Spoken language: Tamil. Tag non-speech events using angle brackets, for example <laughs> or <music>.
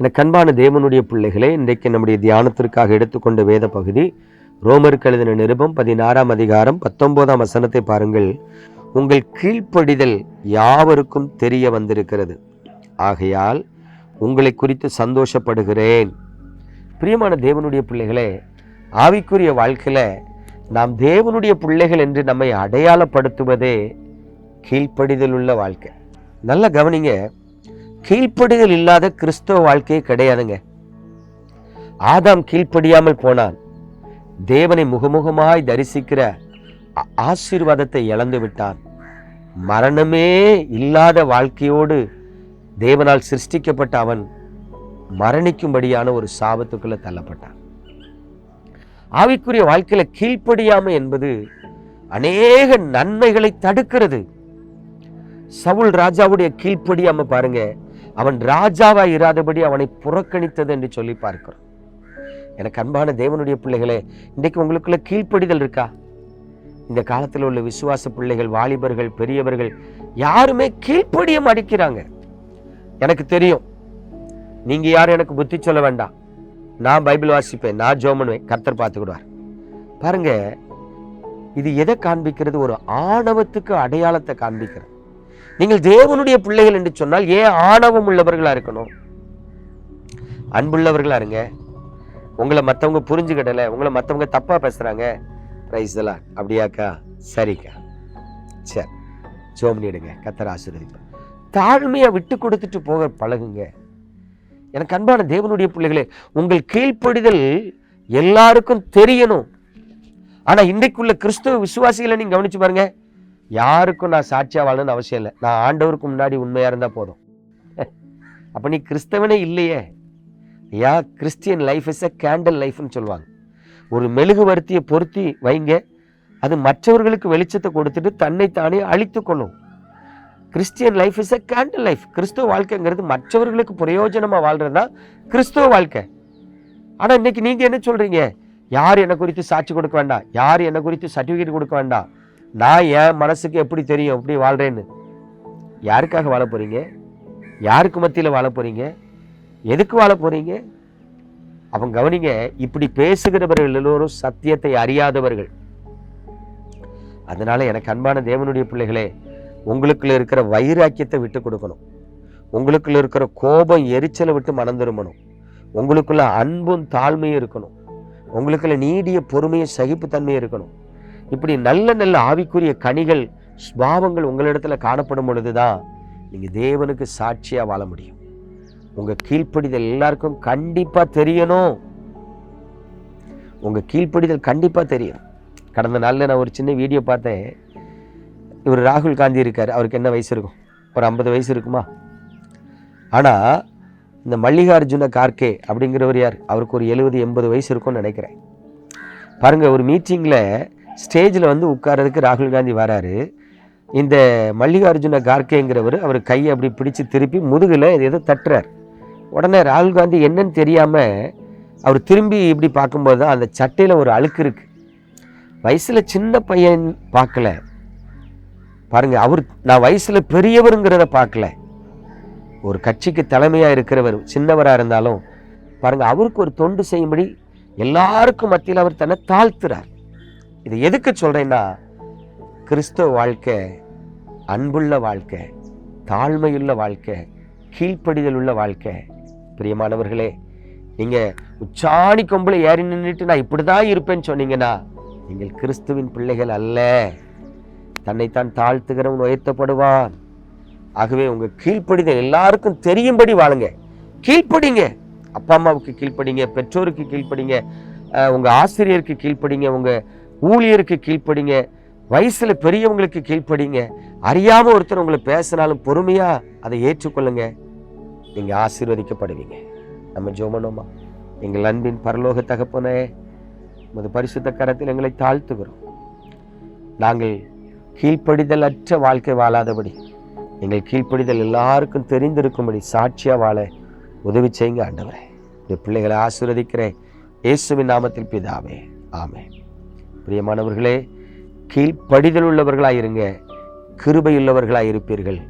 எனக்கு அன்பான தேவனுடைய பிள்ளைகளே இன்றைக்கு நம்முடைய தியானத்திற்காக எடுத்துக்கொண்ட வேத பகுதி ரோமருக்கு எழுதின நிருபம் பதினாறாம் அதிகாரம் பத்தொன்பதாம் வசனத்தை பாருங்கள். உங்கள் கீழ்ப்படிதல் யாவருக்கும் தெரிய வந்திருக்கிறது. ஆகையால் உங்களை குறித்து சந்தோஷப்படுகிறேன். பிரியமான தேவனுடைய பிள்ளைகளே ஆவிக்குரிய வாழ்க்கையில் நாம் தேவனுடைய பிள்ளைகள் என்று நம்மை அடையாளப்படுத்துவதே கீழ்ப்படிதல் உள்ள வாழ்க்கை. நல்லா கவனிங்க. கீழ்ப்படிதல் இல்லாத கிறிஸ்தவ வாழ்க்கையே கிடையாதுங்க. ஆதாம் கீழ்ப்படியாமல் போனான். தேவனை முகமுகமாய் தரிசிக்கிற ஆசீர்வாதத்தை இழந்து விட்டான். மரணமே இல்லாத வாழ்க்கையோடு தேவனால் சிருஷ்டிக்கப்பட்ட அவன் மரணிக்கும்படியான ஒரு சாபத்துக்குள்ள தள்ளப்பட்டான். ஆவிக்குரிய வாழ்க்கையில கீழ்ப்படியாமை என்பது அநேக நன்மைகளை தடுக்கிறது. சவுல் ராஜாவுடைய கீழ்ப்படியாம பாருங்க. அவன் ராஜாவா இராதபடி அவனை புறக்கணித்தது என்று சொல்லி பார்க்கிறோம். எனக்கு அன்பான தேவனுடைய பிள்ளைகளே இன்றைக்கு உங்களுக்குள்ள கீழ்ப்படிதல் இருக்கா? இந்த காலத்தில் உள்ள விசுவாச பிள்ளைகள் வாலிபர்கள் பெரியவர்கள் யாருமே கீழ்ப்படிய மடிக்கிறாங்க எனக்கு தெரியும். நீங்க யாரும் எனக்கு புத்தி சொல்ல வேண்டாம். நான் பைபிள் வாசிப்பேன் நான் ஜோமனுவேன் கர்த்தர் பார்த்துக்கிடுவார். பாருங்க இது எதை காண்பிக்கிறது? ஒரு ஆணவத்துக்கு அடையாளத்தை காண்பிக்கிறது. நீங்கள் தேவனுடைய பிள்ளைகள் என்று சொன்னால் ஏன் ஆணவம் உள்ளவர்களாக இருக்கணும்? அன்புள்ளவர்களாக இருங்க. உங்களை மற்றவங்க புரிஞ்சுக்கிடலை உங்களை மற்றவங்க தப்பாக பேசுகிறாங்க ரைஸ் எல்லாம் அப்படியாக்கா? சரிக்கா. சரி. ஜோம் எடுங்க கத்தர் ஆசீர்வதிப்பார். தாழ்மையை விட்டு கொடுத்துட்டு போக பழகுங்க. எனக்கு அன்பான தேவனுடைய பிள்ளைகளே உங்கள் கீழ்ப்படிதல் எல்லாருக்கும் தெரியணும். ஆனால் இன்றைக்குள்ள கிறிஸ்துவ விசுவாசிகளை நீங்கள் கவனிச்சு பாருங்க. யாருக்கும் நான் சாட்சியாக வாழணும்னு அவசியம் இல்லை. நான் ஆண்டவருக்கு முன்னாடி உண்மையாக இருந்தால் போதும். <laughs> அப்போ நீ கிறிஸ்தவனே இல்லையே. ஐயா Christian life is a candle லைஃப்னு சொல்லுவாங்க. ஒரு மெழுகுவர்த்தியை பொருத்தி வைங்க. அது மற்றவர்களுக்கு வெளிச்சத்தை கொடுத்துட்டு தன்னை தானே அழித்து கொள்ளும். Christian life is a candle life கிறிஸ்துவ வாழ்க்கைங்கிறது மற்றவர்களுக்கு பிரயோஜனமாக வாழ்றது தான் கிறிஸ்துவ வாழ்க்கை. ஆனால் இன்னைக்கு நீங்கள் என்ன சொல்கிறீங்க யார் என்னை குறித்து சாட்சி கொடுக்க வேண்டாம்? யார் என்னை குறித்து சர்டிஃபிகேட் கொடுக்க வேண்டாம்? நான் என் மனசுக்கு எப்படி தெரியும் எப்படி வாழ்கிறேன்னு யாருக்காக வாழ போகிறீங்க யாருக்கு மத்தியில் வாழ போகிறீங்க எதுக்கு வாழ போகிறீங்க அவங்க கவனிங்க இப்படி பேசுகிறவர்கள் எல்லோரும் சத்தியத்தை அறியாதவர்கள். அதனால் எனக்கு அன்பான தேவனுடைய பிள்ளைகளே உங்களுக்குள்ள இருக்கிற வைராக்கியத்தை விட்டு கொடுக்கணும். உங்களுக்குள்ள இருக்கிற கோபம் எரிச்சலை விட்டு மனம் திரும்பணும். உங்களுக்குள்ள அன்பும் தாழ்மையும் இருக்கணும். உங்களுக்குள்ள நீடிய பொறுமையும் சகிப்புத்தன்மையும் இருக்கணும். இப்படி நல்ல நல்ல ஆவிக்குரிய கனிகள் ஸ்பாவங்கள் உங்களிடத்தில் காணப்படும் பொழுது தான் நீங்கள் தேவனுக்கு சாட்சியாக வாழ முடியும். உங்கள் கீழ்ப்படிதல் எல்லாருக்கும் கண்டிப்பாக தெரியணும். உங்கள் கீழ்ப்படிதல் கண்டிப்பாக தெரியும். கடந்த நாளில் நான் ஒரு சின்ன வீடியோ பார்த்தேன். இவர் ராகுல் காந்தி இருக்கார். அவருக்கு என்ன வயசு இருக்கும்? ஒரு ஐம்பது வயசு இருக்குமா? ஆனால் இந்த மல்லிகார்ஜுன கார்கே அப்படிங்கிறவர் யார்? அவருக்கு ஒரு எழுபது எண்பது வயசு இருக்கும்னு நினைக்கிறேன். பாருங்கள் ஒரு மீட்டிங்கில் ஸ்டேஜில் வந்து உட்கார்றதுக்கு ராகுல் காந்தி வராரு. இந்த மல்லிகார்ஜுன கார்கேங்கிறவர் அவர் கையை அப்படி பிடிச்சு திருப்பி முதுகில் ஏதோ தட்டுறார். உடனே ராகுல் காந்தி என்னன்னு தெரியாமல் அவர் திரும்பி இப்படி பார்க்கும்போது தான் அந்த சட்டையில் ஒரு அழுக்கு இருக்குது வயசில் சின்ன பையன் பார்க்கல. பாருங்கள் அவர் நான் வயசில் பெரியவருங்கிறத பார்க்கல. ஒரு கட்சிக்கு தலைமையாக இருக்கிறவர் சின்னவராக இருந்தாலும் பாருங்கள் அவருக்கு ஒரு தொண்டு செய்யும்படி எல்லாருக்கும் மத்தியில் அவர் தன்னை தாழ்த்துறார். இது எதுக்கு சொல்கிறேன்னா கிறிஸ்தவ வாழ்க்கை அன்புள்ள வாழ்க்கை தாழ்மையுள்ள வாழ்க்கை கீழ்ப்படிதல் உள்ள வாழ்க்கை. பிரியமானவர்களே நீங்கள் உச்சாணி கொம்பில் ஏறி நின்றுட்டு நான் இப்படிதான் இருப்பேன்னு சொன்னீங்கன்னா நீங்கள் கிறிஸ்துவின் பிள்ளைகள் அல்ல. தன்னைத்தான் தாழ்த்துகிறவன் உயர்த்தப்படுவான். ஆகவே உங்கள் கீழ்ப்படிதல் எல்லாருக்கும் தெரியும்படி வாழுங்க. கீழ்ப்படிங்க. அப்பா அம்மாவுக்கு கீழ்ப்படிங்க பெற்றோருக்கு கீழ்ப்படிங்க உங்கள் ஆசிரியருக்கு கீழ்ப்படிங்க உங்கள் ஊழியருக்கு கீழ்ப்படிங்க. வயசில் பெரியவங்களுக்கு கீழ்ப்படிங்க. அறியாமல் ஒருத்தர் உங்களை பேசினாலும் பொறுமையாக அதை ஏற்றுக்கொள்ளுங்க. நீங்கள் ஆசீர்வதிக்கப்படுவீங்க. நம்ம ஜோமனோமா எங்கள் அன்பின் பரலோக தகப்பனே உமது பரிசுத்த கரத்தில் எங்களை தாழ்த்துகிறோம். நாங்கள் கீழ்ப்படிதல் அற்ற வாழ்க்கை வாழாதபடி எங்கள் கீழ்ப்படிதல் எல்லாருக்கும் தெரிந்திருக்கும்படி சாட்சியாக வாழ உதவி செய்யுங்க ஆண்டவரே. இந்த பிள்ளைகளை ஆசீர்வதிக்கிறேன். இயேசுவின் நாமத்தில் பிதாவே. ஆமே பிரியமானவர்களே கீழ்ப்படிதல் உள்ளவர்களாயிருங்க இருங்க கிருபையுள்ளவர்களாய் இருப்பீர்கள்